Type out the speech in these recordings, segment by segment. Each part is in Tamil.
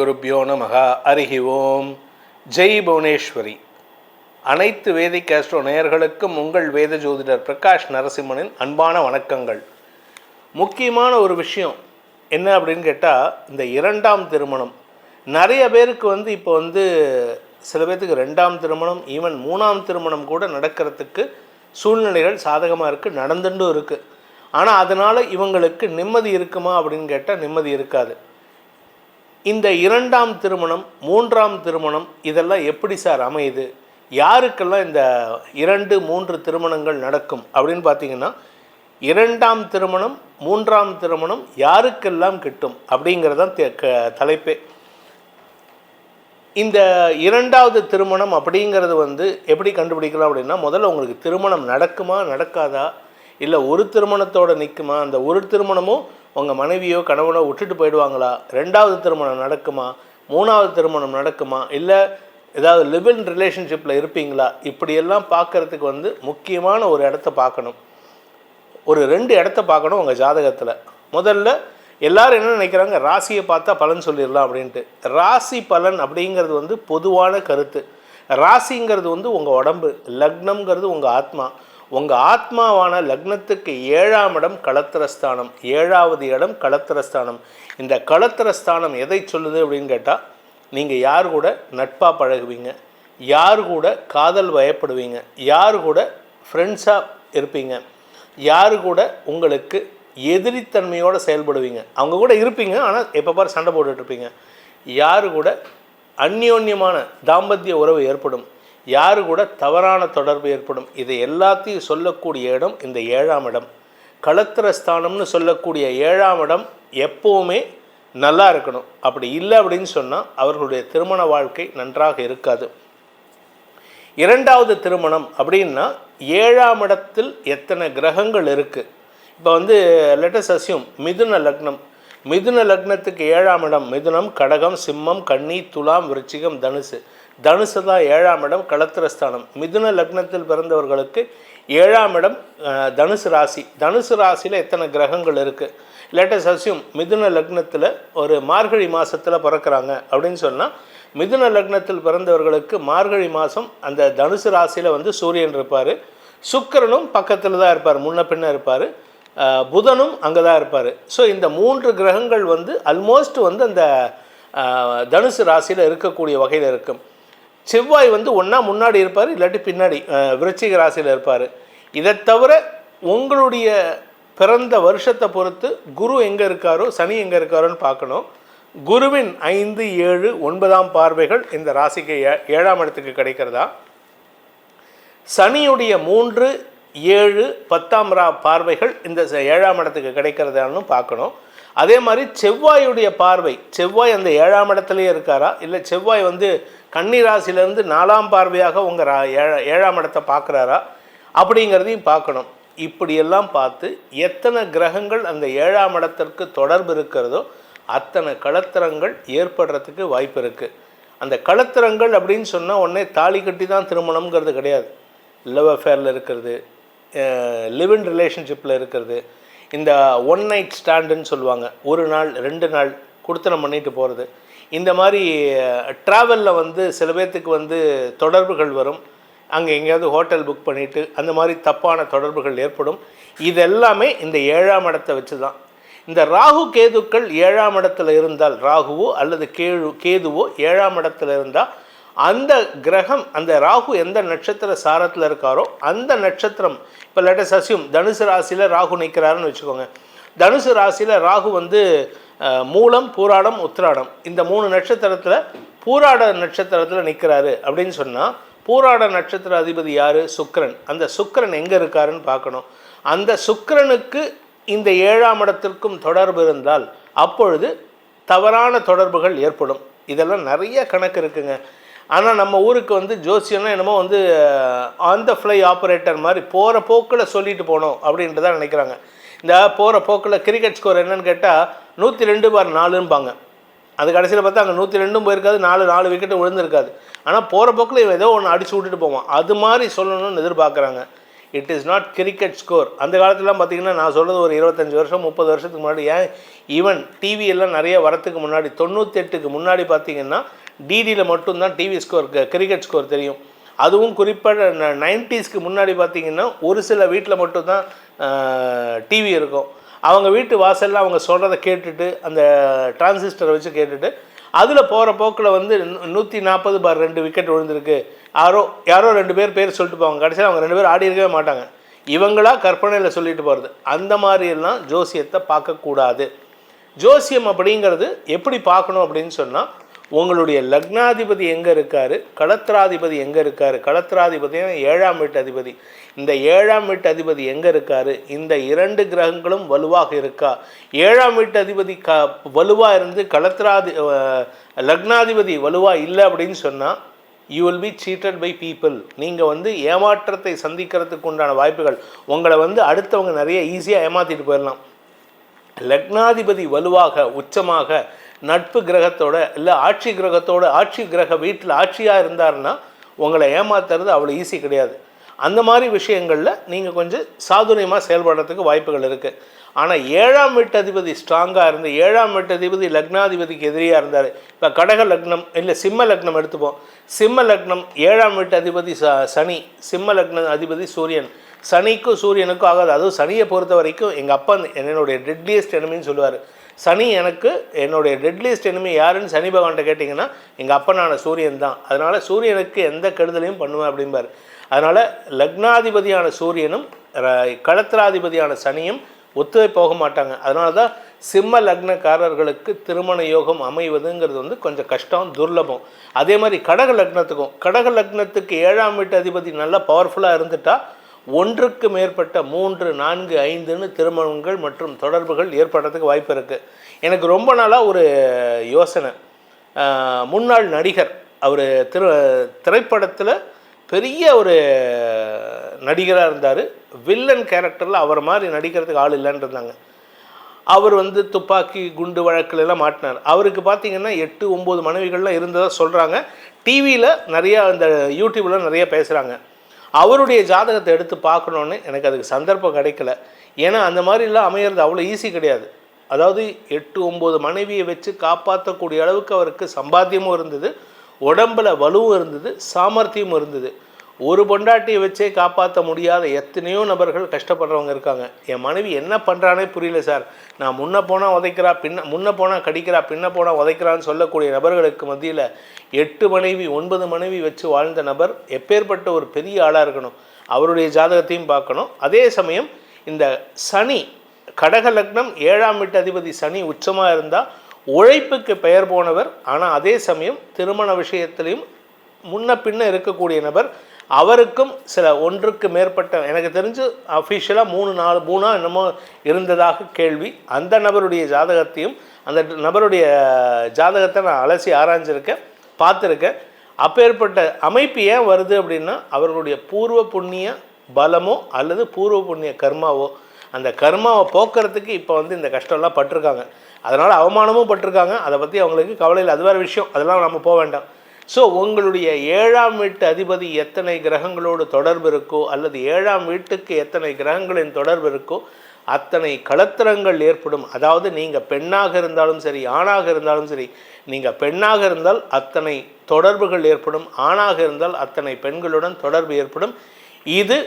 குருப்பியோ நமகா அருகி ஓம் ஜெய் புவனேஸ்வரி. அனைத்து வேதிக் கேஸ்ட்ரோ நேயர்களுக்கும் உங்கள் வேத ஜோதிடர் பிரகாஷ் நரசிம்மனின் அன்பான வணக்கங்கள். முக்கியமான ஒரு விஷயம் என்ன அப்படின்னு கேட்டால் இந்த இரண்டாம் திருமணம். நிறைய பேருக்கு வந்து இப்போ வந்து சில பேர்த்துக்கு ரெண்டாம் திருமணம் ஈவன் மூணாம் திருமணம் கூட நடக்கிறதுக்கு சூழ்நிலைகள் சாதகமாக இருக்குது நடந்துட்டும் இருக்குது ஆனால் அதனால் இவங்களுக்கு நிம்மதி இருக்குமா அப்படின்னு கேட்டால் நிம்மதி இருக்காது. இந்த இரண்டாம் திருமணம் மூன்றாம் திருமணம் இதெல்லாம் எப்படி சார் அமையுது? யாருக்கெல்லாம் இந்த இரண்டு மூன்று திருமணங்கள் நடக்கும் அப்படின்னு பார்த்தீங்கன்னா இரண்டாம் திருமணம் மூன்றாம் திருமணம் யாருக்கெல்லாம் கிட்டும் அப்படிங்கிறதான் க- தலைப்பே. இந்த இரண்டாவது திருமணம் அப்படிங்கிறது வந்து எப்படி கண்டுபிடிக்கலாம் அப்படின்னா முதல்ல உங்களுக்கு திருமணம் நடக்குமா நடக்காதா? இல்லை ஒரு திருமணத்தோடு நிற்குமா அந்த ஒரு திருமணமும் உங்கள் மனைவியோ கணவனோ விட்டுட்டு போயிடுவாங்களா? ரெண்டாவது திருமணம் நடக்குமா? மூணாவது திருமணம் நடக்குமா? இல்லை ஏதாவது லிவ் ரிலேஷன்ஷிப்பில் இருப்பீங்களா? இப்படியெல்லாம் பார்க்கறதுக்கு வந்து முக்கியமான ஒரு இடத்த பார்க்கணும். ஒரு ரெண்டு இடத்த பார்க்கணும் உங்கள் ஜாதகத்தில். முதல்ல எல்லாரும் என்ன நினைக்கிறாங்க? ராசியை பார்த்தா பலன் சொல்லிடலாம் அப்படின்ட்டு. ராசி பலன் அப்படிங்கிறது வந்து பொதுவான கருத்து. ராசிங்கிறது வந்து உங்கள் உடம்பு லக்னம்ங்கிறது உங்கள் ஆத்மா. உங்கள் ஆத்மாவான லக்னத்துக்கு ஏழாம் இடம் களத்திரஸ்தானம் ஏழாவது இடம் களத்திரஸ்தானம் இந்த களத்திரஸ்தானம் எதை சொல்லுது அப்படின்னு கேட்டால் நீங்கள் யார் கூட நட்பாக பழகுவீங்க? யார் கூட காதல் வயப்படுவீங்க யார் கூட ஃப்ரெண்ட்ஸாக இருப்பீங்க? யார் கூட உங்களுக்கு எதிரித்தன்மையோடு செயல்படுவீங்க? அவங்க கூட இருப்பீங்க ஆனால் எப்போ பாரு சண்டை போட்டுட்ருப்பீங்க யார் கூட அந்யோன்யமான தாம்பத்திய உறவு ஏற்படும்? யாரு கூட தவறான தொடர்பு ஏற்படும்? இதை எல்லாத்தையும் சொல்லக்கூடிய இடம் இந்த ஏழாம் இடம். களத்திரஸ்தானம்னு சொல்லக்கூடிய ஏழாம் இடம் எப்போவுமே நல்லா இருக்கணும். அப்படி இல்லை அப்படின்னு சொன்னால் அவர்களுடைய திருமண வாழ்க்கை நன்றாக இருக்காது. இரண்டாவது திருமணம் அப்படின்னா ஏழாம் இடத்தில் எத்தனை கிரகங்கள் இருக்குது இப்போ வந்து லெட்டஸ் அசியூம் மிதுன லக்னம். மிதுன லக்னத்துக்கு ஏழாம் இடம். மிதுனம் கடகம் சிம்மம் கன்னி துலாம் விருச்சிகம் தனுசு. தனுசு தான் ஏழாம் இடம் களத்திரஸ்தானம் மிதுன லக்னத்தில் பிறந்தவர்களுக்கு ஏழாம் இடம் தனுசு ராசி. தனுசு ராசியில் எத்தனை கிரகங்கள் இருக்குது லேட்டஸ் அசியும் மிதுன லக்னத்தில் ஒரு மார்கழி மாதத்தில் பிறக்கிறாங்க அப்படின்னு சொன்னால் மிதுன லக்னத்தில் பிறந்தவர்களுக்கு மார்கழி மாதம் அந்த தனுசு ராசியில் வந்து சூரியன் இருப்பார். சுக்கிரனும் பக்கத்தில் தான் இருப்பார் முன்ன பின்ன இருப்பார். புதனும் அங்கே தான் இருப்பார். ஸோ இந்த மூன்று கிரகங்கள் வந்து அல்மோஸ்ட் வந்து அந்த தனுசு ராசியில் இருக்கக்கூடிய வகையில் இருக்கும். செவ்வாய் வந்து ஒன்றா முன்னாடி இருப்பார் இல்லாட்டி பின்னாடி விருச்சிக ராசியில் இருப்பார். இதை தவிர உங்களுடைய பிறந்த வருஷத்தை பொறுத்து குரு எங்கே இருக்காரோ சனி எங்கே இருக்காரோன்னு பார்க்கணும். குருவின் ஐந்து ஏழு ஒன்பதாம் பார்வைகள் இந்த ராசிக்கு ஏ- ஏழாம் இடத்துக்கு கிடைக்கிறதா? சனியுடைய மூன்று ஏழு பத்தாம் ரா பார்வைகள் இந்த ச- ஏழாம் இடத்துக்கு கிடைக்கிறதான்னு பார்க்கணும். அதே மாதிரி செவ்வாயுடைய பார்வை செவ்வாய் அந்த ஏழாம் இடத்துலையே இருக்காரா? இல்லை செவ்வாய் வந்து கன்னி ராசியிலேருந்து நாலாம் பார்வையாக உங்கள் ரா ஏழாம் இடத்தை பார்க்குறாரா? அப்படிங்கிறதையும் பார்க்கணும். இப்படியெல்லாம் பார்த்து எத்தனை கிரகங்கள் அந்த ஏழாம் இடத்திற்கு தொடர்பு இருக்கிறதோ அத்தனை களத்திரங்கள் ஏற்படுறதுக்கு வாய்ப்பு இருக்குது அந்த களத்திரங்கள் அப்படின்னு சொன்னால் உடனே தாலி கட்டி தான் திருமணம்ங்கிறது கிடையாது. லவ் அஃபேரில் இருக்கிறது லிவ் இன் ரிலேஷன்ஷிப்பில் இருக்கிறது இந்த ஒன் நைட் ஸ்டாண்டுன்னு சொல்லுவாங்க. ஒரு நாள் ரெண்டு நாள் கொடுத்தனம் பண்ணிட்டு போகிறது இந்த மாதிரி ட்ராவலில் வந்து சில பேர்த்துக்கு வந்து தொடர்புகள் வரும். அங்கே எங்கேயாவது ஹோட்டல் புக் பண்ணிவிட்டு அந்த மாதிரி தப்பான தொடர்புகள் ஏற்படும். இதெல்லாமே இந்த ஏழாம் இடத்தை வச்சு தான் இந்த ராகு கேதுக்கள் ஏழாம் இடத்துல இருந்தால் ராகுவோ அல்லது கேழு கேதுவோ ஏழாம் இடத்துல இருந்தால் அந்த கிரகம் அந்த ராகு எந்த நட்சத்திர சாரத்தில் இருக்காரோ அந்த நட்சத்திரம் இப்போ லேட்டஸ் அசியும் தனுசு ராசியில் ராகு நிற்கிறாருன்னு வச்சுக்கோங்க. தனுசு ராசியில் ராகு வந்து மூலம் பூராடம் உத்திராடம். இந்த மூணு நட்சத்திரத்தில் பூராட நட்சத்திரத்தில் நிற்கிறாரு அப்படின்னு சொன்னால் பூராட நட்சத்திர அதிபதி யார்? சுக்கரன். அந்த சுக்கரன் எங்கே இருக்காருன்னு பார்க்கணும். அந்த சுக்கரனுக்கு இந்த ஏழாம் இடத்திற்கும் தொடர்பு இருந்தால் அப்பொழுது தவறான தொடர்புகள் ஏற்படும். இதெல்லாம் நிறைய கணக்கு இருக்குங்க. ஆனால் நம்ம ஊருக்கு வந்து ஜோசியம்னா என்னமோ வந்து ஆன் த ஃப்ளை ஆப்ரேட்டர் மாதிரி போகிற போக்கில் சொல்லிட்டு போகணும் அப்படின்ட்டு தான் நினைக்கிறாங்க. இந்த போகிற போக்கில் கிரிக்கெட் ஸ்கோர் என்னன்னு கேட்டால் நூற்றி ரெண்டு பார் நாலும்பாங்க. அது கடைசியில் பார்த்தா அங்கே நூற்றி ரெண்டும் போயிருக்காது நாலு நாலு விக்கெட்டு விழுந்திருக்காது. ஆனால் போகிற போக்கில் இவன் ஏதோ ஒன்று அடிச்சு விட்டுட்டு போவான். அது மாதிரி சொல்லணும்னு எதிர்பார்க்குறாங்க. It is not cricket score அந்த காலத்துலலாம் பார்த்தீங்கன்னா நான் சொல்கிறது ஒரு இருபத்தஞ்சி வருஷம் முப்பது வருஷத்துக்கு முன்னாடி. ஏன்? ஈவன் டிவி எல்லாம் நிறைய வரத்துக்கு முன்னாடி தொண்ணூத்தெட்டுக்கு முன்னாடி பார்த்தீங்கன்னா டிடியில் மட்டும்தான் டிவி ஸ்கோர் கிரிக்கெட் ஸ்கோர் தெரியும். அதுவும் குறிப்பாக நைன்டிஸ்க்கு முன்னாடி பார்த்தீங்கன்னா ஒரு சில வீட்டில் மட்டும்தான் டிவி இருக்கும். அவங்க வீட்டு வாசலில் அவங்க சொல்கிறத கேட்டுட்டு அந்த டிரான்சிஸ்டரை வச்சு கேட்டுட்டு அதில் போகிற போக்கில் வந்து நூற்றி நாற்பது பார் ரெண்டு விக்கெட் விழுந்திருக்கு. யாரோ யாரோ ரெண்டு பேர் பேர் சொல்லிட்டு போவாங்க. கடைசியில் அவங்க ரெண்டு பேர் ஆடி இருக்கவே மாட்டாங்க. இவங்களா கற்பனையில் சொல்லிட்டு போகிறது அந்த மாதிரியெல்லாம் ஜோசியத்தை பார்க்கக்கூடாது. ஜோசியம் அப்படிங்கிறது எப்படி பார்க்கணும் அப்படின்னு சொன்னால் உங்களுடைய லக்னாதிபதி எங்கே இருக்கார்? களத்திராதிபதி எங்கே இருக்கார்? களத்திராதிபதி ஏழாம் வீட்டு அதிபதி. இந்த ஏழாம் வீட்டு அதிபதி எங்கே இருக்கார்? இந்த இரண்டு கிரகங்களும் வலுவாக இருக்கா? ஏழாம் வீட்டு அதிபதி க வலுவாக இருந்து களத்திராதி லக்னாதிபதி வலுவாக இல்லை அப்படின்னு சொன்னால் you will be cheated by people நீங்கள் வந்து ஏமாற்றத்தை சந்திக்கிறதுக்கு உண்டான வாய்ப்புகள். உங்களை வந்து அடுத்தவங்க நிறைய ஈஸியாக ஏமாற்றிட்டு போயிடலாம். லக்னாதிபதி வலுவாக உச்சமாக நட்பு கிரகத்தோட இல்லை ஆட்சி கிரகத்தோட ஆட்சி கிரக வீட்டில் ஆட்சியாக இருந்தாருன்னா உங்களை ஏமாத்துறது அவ்வளோ ஈஸி கிடையாது. அந்த மாதிரி விஷயங்களில் நீங்கள் கொஞ்சம் சாதுரியமாக செயல்படுறதுக்கு வாய்ப்புகள் இருக்குது ஆனால் ஏழாம் வீட்டு அதிபதி ஸ்ட்ராங்காக இருந்து ஏழாம் வீட்டு அதிபதி லக்னாதிபதிக்கு எதிரியாக இருந்தார். இப்போ கடக லக்னம் இல்லை சிம்ம லக்னம் எடுத்துப்போம். சிம்ம லக்னம் ஏழாம் வீட்டு அதிபதி ச சனி சிம்ம லக்ன அதிபதி சூரியன். சனிக்கும் சூரியனுக்கும் ஆகாது. அதுவும் சனியை பொறுத்த வரைக்கும் எங்கள் அப்பா என்னுடைய டெட்லியஸ்ட் எனிமின்னு சொல்லுவார். சனி எனக்கு என்னுடைய டெட்லீஸ்ட் எனிமி யாருன்னு சனி பகவான்கிட்ட கேட்டிங்கன்னா எங்கள் அப்பனான சூரியன் தான். அதனால் சூரியனுக்கு எந்த கெடுதலையும் பண்ணுவேன் அப்படிம்பார். அதனால் லக்னாதிபதியான சூரியனும் ர- களத்திராதிபதியான சனியும் ஒத்துவை போக மாட்டாங்க. அதனால தான் சிம்ம லக்னக்காரர்களுக்கு திருமண யோகம் அமைவதுங்கிறது வந்து கொஞ்சம் கஷ்டம் துர்லபம். அதே மாதிரி கடக லக்னத்துக்கும் கடக லக்னத்துக்கு ஏழாம் வீட்டு அதிபதி நல்லா பவர்ஃபுல்லாக இருந்துட்டால் ஒன்றுக்கு மேற்பட்ட மூன்று நான்கு ஐந்துன்னு திருமணங்கள் மற்றும் தொடர்புகள் ஏற்படுறதுக்கு வாய்ப்பு இருக்குது எனக்கு ரொம்ப நாளாக ஒரு யோசனை. முன்னாள் நடிகர் அவர் திரு திரைப்படத்தில் பெரிய ஒரு நடிகராக இருந்தார். வில்லன் கேரக்டரில் அவர் மாதிரி நடிக்கிறதுக்கு ஆள் இல்லைன்னு இருந்தாங்க. அவர் வந்து துப்பாக்கி குண்டு வழக்கில் எல்லாம் மாட்டினார். அவருக்கு பார்த்தீங்கன்னா எட்டு ஒம்பது மனைவிகள்லாம் இருந்ததாக சொல்கிறாங்க டிவியில் நிறையா அந்த யூடியூப்பில் நிறைய பேசுகிறாங்க அவருடைய ஜாதகத்தை எடுத்து பார்க்கணுன்னு எனக்கு அதுக்கு சந்தர்ப்பம் கிடைக்கல. ஏன்னா அந்த மாதிரிலாம் அமையிறது அவ்வளோ ஈஸி கிடையாது. அதாவது எட்டு ஒம்பது மனைவியை வச்சு காப்பாற்றக்கூடிய அளவுக்கு அவருக்கு சம்பாத்தியமும் இருந்தது உடம்புல வலுவும் இருந்தது சாமர்த்தியமும் இருந்தது. ஒரு பொண்டாட்டியை வச்சே காப்பாற்ற முடியாத எத்தனையோ நபர்கள் கஷ்டப்படுறவங்க இருக்காங்க. என் மனைவி என்ன பண்ணுறானே புரியல சார். நான் முன்ன போனால் உதைக்கிறா பின்ன முன்ன போனால் கடிக்கிறா பின்ன போனால் உதைக்கிறான்னு சொல்லக்கூடிய நபர்களுக்கு மத்தியில் எட்டு மனைவி ஒன்பது மனைவி வச்சு வாழ்ந்த நபர் எப்பேற்பட்ட ஒரு பெரிய ஆளாக இருக்கணும். அவருடைய ஜாதகத்தையும் பார்க்கணும். அதே சமயம் இந்த சனி கடக லக்னம் ஏழாம் வீட்டு அதிபதி சனி உச்சமாக இருந்தால் உழைப்புக்கு பெயர் போனவர். ஆனால் அதே சமயம் திருமண விஷயத்திலையும் முன்ன பின்ன இருக்கக்கூடிய நபர் அவருக்கும் சில ஒன்றுக்கு மேற்பட்ட எனக்கு தெரிஞ்சு அஃபிஷியலாக மூணு நாலு மூணாக என்னமோ இருந்ததாக கேள்வி. அந்த நபருடைய ஜாதகத்தையும் அந்த நபருடைய ஜாதகத்தை நான் அலசி ஆராய்ஞ்சிருக்கேன் பார்த்துருக்கேன். அப்பேற்பட்ட அமைப்பு ஏன் வருது அப்படின்னா அவர்களுடைய பூர்வ புண்ணிய பலமோ அல்லது பூர்வ புண்ணிய கர்மாவோ அந்த கர்மாவை போக்குறதுக்கு இப்போ வந்து இந்த கஷ்டம்லாம் பட்டிருக்காங்க. அதனால் அவமானமும் பட்டிருக்காங்க. அதை பற்றி அவங்களுக்கு கவலை இல்லை. அது வேறு விஷயம். அதெல்லாம் நம்ம போக வேண்டாம். ஸோ உங்களுடைய ஏழாம் வீட்டு அதிபதி எத்தனை கிரகங்களோடு தொடர்பு இருக்கோ அல்லது ஏழாம் வீட்டுக்கு எத்தனை கிரகங்களின் தொடர்பு இருக்கோ அத்தனை கலத்திரங்கள் ஏற்படும். அதாவது நீங்கள் பெண்ணாக இருந்தாலும் சரி ஆணாக இருந்தாலும் சரி நீங்கள் பெண்ணாக இருந்தால் அத்தனை தொடர்புகள் ஏற்படும். ஆணாக இருந்தால் அத்தனை பெண்களுடன் தொடர்பு ஏற்படும். இது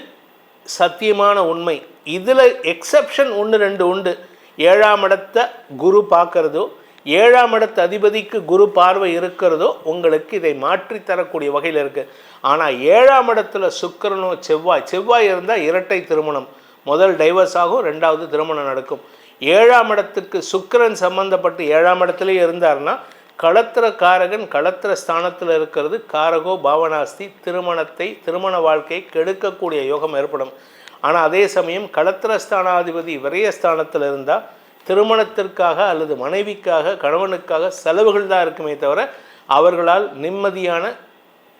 சத்தியமான உண்மை. இதில் எக்ஸப்ஷன் ஒன்று ரெண்டு உண்டு. ஏழாம் இடத்தை குரு பார்க்குறதோ ஏழாம் இடத்து அதிபதிக்கு குரு பார்வை இருக்கிறதோ உங்களுக்கு இதை மாற்றி தரக்கூடிய வகையில் இருக்குது ஆனால் ஏழாம் இடத்துல சுக்கிரனோ செவ்வாய் செவ்வாய் இருந்தால் இரட்டை திருமணம். முதல் டைவர்ஸ் ஆகும் ரெண்டாவது திருமணம் நடக்கும். ஏழாம் இடத்துக்கு சுக்கிரன் சம்பந்தப்பட்டு ஏழாம் இடத்துலேயே இருந்தாருன்னா களத்திர காரகன் களத்திர ஸ்தானத்தில் இருக்கிறது காரகோ பாவனாஸ்தி திருமணத்தை திருமண வாழ்க்கையை கெடுக்கக்கூடிய யோகம் ஏற்படும். ஆனால் அதே சமயம் களத்திர ஸ்தானாதிபதி விரயஸ்தானத்தில் இருந்தால் திருமணத்திற்காக அல்லது மனைவிக்காக கணவனுக்காக செலவுகள் தான் இருக்குமே தவிர அவர்களால் நிம்மதியான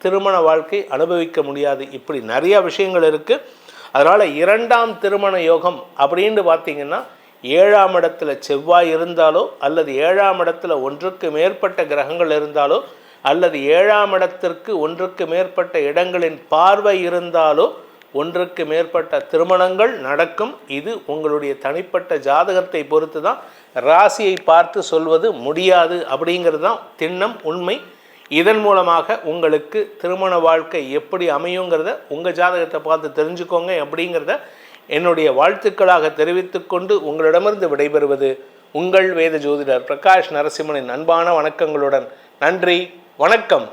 திருமண வாழ்க்கை அனுபவிக்க முடியாது. இப்படி நிறையா விஷயங்கள் இருக்குது அதனால் இரண்டாம் திருமண யோகம் அப்படின்னு பார்த்தீங்கன்னா ஏழாம் இடத்துல செவ்வாய் இருந்தாலோ அல்லது ஏழாம் இடத்துல ஒன்றுக்கு மேற்பட்ட கிரகங்கள் இருந்தாலோ அல்லது ஏழாம் இடத்திற்கு ஒன்றுக்கு மேற்பட்ட இடங்களின் பார்வை இருந்தாலோ ஒன்றுக்கு மேற்பட்ட திருமணங்கள் நடக்கும். இது உங்களுடைய தனிப்பட்ட ஜாதகத்தை பொறுத்து தான் ராசியை பார்த்து சொல்வது முடியாது அப்படிங்கிறது தான் திண்ணம் உண்மை. இதன் மூலமாக உங்களுக்கு திருமண வாழ்க்கை எப்படி அமையுங்கிறத உங்கள் ஜாதகத்தை பார்த்து தெரிஞ்சுக்கோங்க அப்படிங்கிறத என்னுடைய வாழ்த்துக்களாக தெரிவித்துக்கொண்டு உங்களிடமிருந்து விடைபெறுவது உங்கள் வேத ஜோதிடர் பிரகாஷ் நரசிம்மனின் அன்பான வணக்கங்களுடன். நன்றி வணக்கம்.